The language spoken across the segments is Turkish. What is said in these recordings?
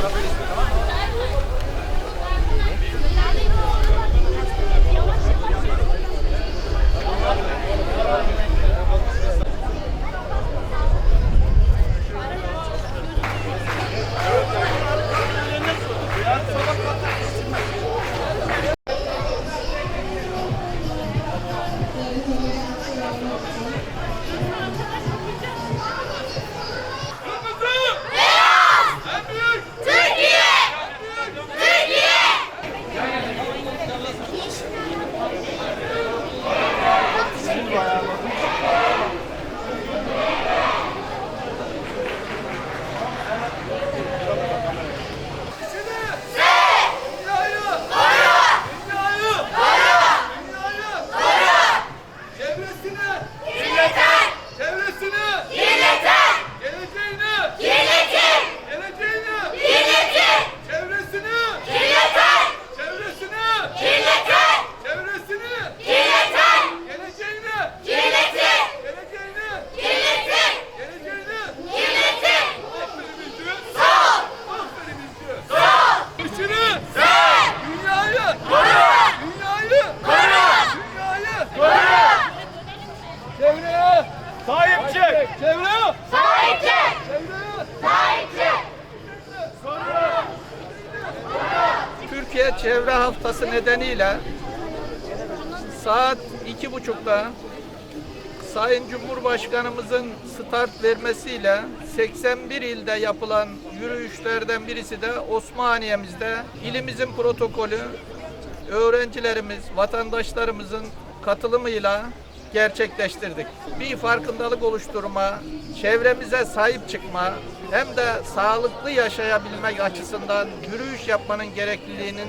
Gracias. Çek. Çevre. Sahip çık! Çevre. Sahip çık! Türkiye Çevre Haftası nedeniyle saat iki buçukta Sayın Cumhurbaşkanımızın start vermesiyle 81 ilde yapılan yürüyüşlerden birisi de Osmaniye'mizde ilimizin protokolü öğrencilerimiz, vatandaşlarımızın katılımıyla gerçekleştirdik. Bir farkındalık oluşturma, çevremize sahip çıkma hem de sağlıklı yaşayabilmek açısından yürüyüş yapmanın gerekliliğinin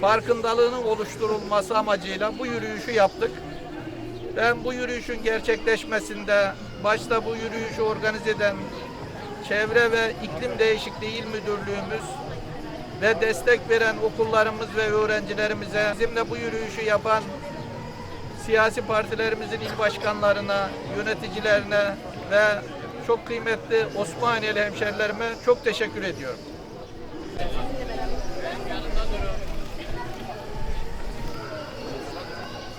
farkındalığının oluşturulması amacıyla bu yürüyüşü yaptık. Ben bu yürüyüşün gerçekleşmesinde başta bu yürüyüşü organize eden Çevre ve İklim Değişikliği İl Müdürlüğümüz ve destek veren okullarımız ve öğrencilerimize, bizimle bu yürüyüşü yapan siyasi partilerimizin il başkanlarına, yöneticilerine ve çok kıymetli Osmaniyeli hemşerilerime çok teşekkür ediyorum.